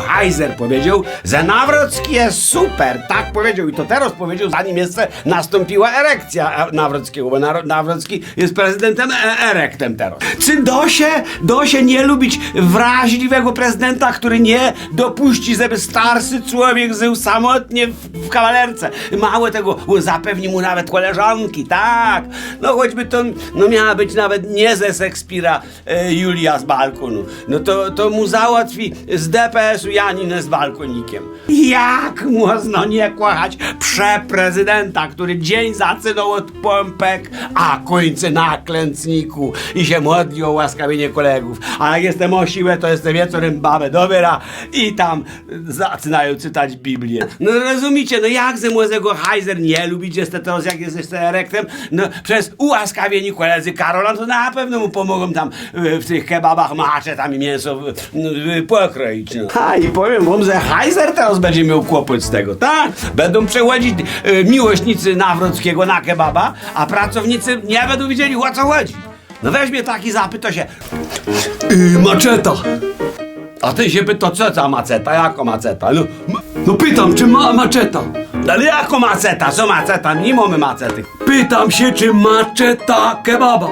Hajzer powiedział, że Nawrocki jest super. Tak powiedział i to teraz powiedział, zanim jeszcze nastąpiła erekcja Nawrockiego, bo Nawrocki jest prezydentem e erektem teraz. Czy do się, do się nie lubić wrażliwego prezydenta, który nie dopuści, żeby starszy człowiek żył samotnie w, w kawalerce. Mało tego, zapewni mu nawet koleżanki, tak. No choćby to no miała być nawet nie ze Szekspira e, Julia z balkonu. No to, to mu załatwi z DPS-u Janinę z balkonikiem. Jak można nie kochać przeprezydenta, który dzień zaczynał od pompek, a kończy na klęcniku i się modli o łaskawienie kolegów. A jak jestem o siłę, to jestem wieczorem babę dobiera i tam zaczynają czytać Biblię. No rozumiecie, no jak ze młodego Heiser nie lubić jest teraz, jak jest jeszcze erektem? No przez ułaskawieni koledzy Karola, to na pewno mu pomogą tam y, w tych kebabach macze tam i mięso pokroić. No. I powiem wam, że Heiser teraz będzie miał kłopot z tego, tak? Będą przechodzić y, miłośnicy Nawrockiego na kebaba, a pracownicy nie będą wiedzieli o co chodzi. No weźmie taki zapyt, to się... Yy, maczeta! A ty się pyta, co ta maceta? Jako maceta? No, ma- no pytam, czy ma maczeta? Ale jako maceta? Co maceta? Nie mamy macety. Pytam się, czy maczeta kebaba.